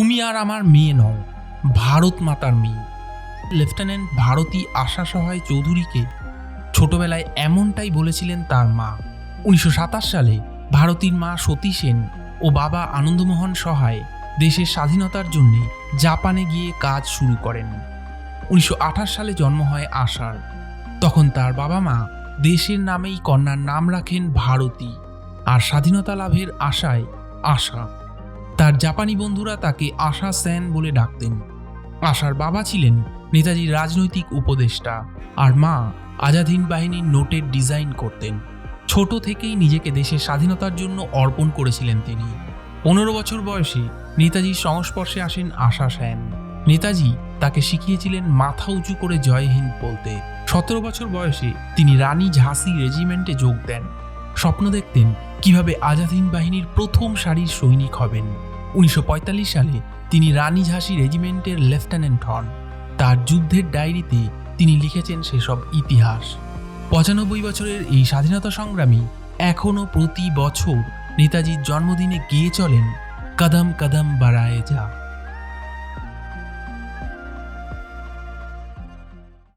তুমি আর আমার মেয়ে নও, ভারত মাতার মেয়ে। লেফটেন্যান্ট ভারতী আশা সহায় চৌধুরীকে ছোটবেলায় এমনটাই বলেছিলেন তার মা। উনিশশো সাতাশ সালে ভারতীর মা সতী সেন ও বাবা আনন্দমোহন সহায় দেশের স্বাধীনতার জন্য জাপানে গিয়ে কাজ শুরু করেন। উনিশশো আঠাশ সালে জন্ম হয় আশার তখন তার বাবা মা দেশের নামেই কন্যার নাম রাখেন ভারতী। আর স্বাধীনতা লাভের আশায় আশা তার জাপানি বন্ধুরা তাকে আশা সেন বলে ডাকতেন। আশার বাবা ছিলেন নেতাজির রাজনৈতিক উপদেষ্টা আর মা আজাদিন বাহিনীর নোটের ডিজাইন করতেন। ছোট থেকেই নিজেকে দেশের স্বাধীনতার জন্য অর্পণ করেছিলেন তিনি। পনেরো বছর বয়সে নেতাজির সংস্পর্শে আসেন আশা সেন। নেতাজি তাকে শিখিয়েছিলেন মাথা উঁচু করে জয় হিন্দ বলতে। সতেরো বছর বয়সে তিনি রানী ঝাঁসি রেজিমেন্টে যোগ দেন। স্বপ্ন দেখতেন কীভাবে আজাদ বাহিনীর প্রথম সারির সৈনিক হবেন। উনিশশো পঁয়তাল্লিশ সালে তিনি রানী ঝাঁসি রেজিমেন্টের লেফটেন্যান্ট হন। তার যুদ্ধের ডায়েরিতে তিনি লিখেছেন সেসব ইতিহাস। পঁচানব্বই বছরের এই স্বাধীনতা সংগ্রামী এখনও প্রতি বছর নেতাজির জন্মদিনে গিয়ে চলেন কদম কদম বাড়ায়ে যা